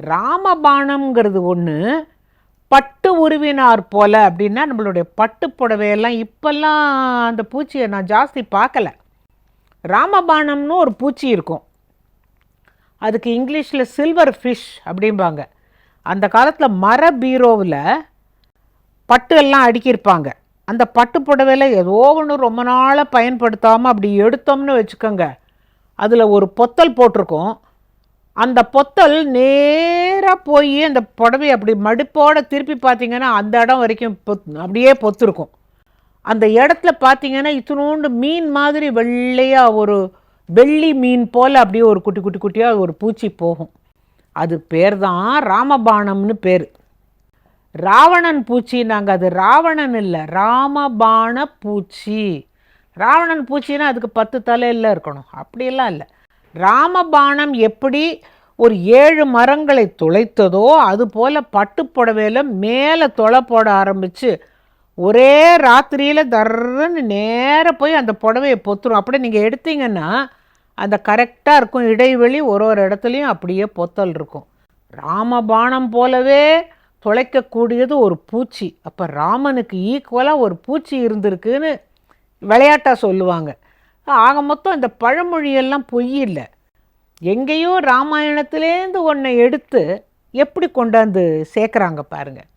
ராமபாணம்ங்கிறது ஒன்று பட்டு உருவினார் போல அப்படின்னா நம்மளுடைய பட்டு புடவையெல்லாம் இப்போல்லாம் அந்த பூச்சியை நான் ஜாஸ்தி பார்க்கல. ராமபாணம்னு ஒரு பூச்சி இருக்கும். அதுக்கு இங்கிலீஷில் சில்வர் ஃபிஷ் அப்படிம்பாங்க. அந்த காலத்தில் மர பீரோவில் பட்டு எல்லாம் அடுக்கியிருப்பாங்க. அந்த பட்டு புடவையில் ஏதோ ஒன்று ரொம்ப நாளாக பயன்படுத்தாமல் அப்படி எடுத்தோம்னு வச்சுக்கோங்க. அதில் ஒரு பொத்தல் போட்டிருக்கும். அந்த பொத்தல் நேராக போய் அந்த புடவையை அப்படி மடுப்போடு திருப்பி பார்த்தீங்கன்னா அந்த இடம் வரைக்கும் பொத் அப்படியே பொத்துருக்கும். அந்த இடத்துல பார்த்தீங்கன்னா இத்தினோண்டு மீன் மாதிரி வெள்ளையாக ஒரு வெள்ளி மீன் போல் அப்படியே ஒரு குட்டி குட்டி குட்டியாக ஒரு பூச்சி போகும். அது பேர் தான் ராமபாணம்னு பேர். ராவணன் பூச்சி நாங்கள் அது ராவணன் இல்லை. ராமபாண பூச்சி. ராவணன் பூச்சின்னா அதுக்கு பத்து தலையில் இருக்கணும். அப்படியெல்லாம் இல்லை. ராமபாணம் எப்படி ஒரு ஏழு மரங்களை துளைத்ததோ அது போல் பட்டு புடவையில் மேலே தொலை போட ஆரம்பித்து ஒரே ராத்திரியில் தர்றன்னு நேராக போய் அந்த புடவையை பொத்துரும். அப்படியே நீங்கள் எடுத்தீங்கன்னா அந்த கரெக்டாக இருக்கும். இடைவெளி ஒரு ஒரு இடத்துலையும் அப்படியே பொத்தல் இருக்கும். ராமபாணம் போலவே தொலைக்கக்கூடியது ஒரு பூச்சி. அப்போ ராமனுக்கு ஈக்குவலாக ஒரு பூச்சி இருந்திருக்குன்னு விளையாட்டாக சொல்லுவாங்க. ஆக மொத்தம் இந்த பழமொழியெல்லாம் பொய் இல்லை. எங்கேயோ ராமாயணத்துலேருந்து ஒன்றை எடுத்து எப்படி கொண்டாந்து சேர்க்குறாங்க பாருங்கள்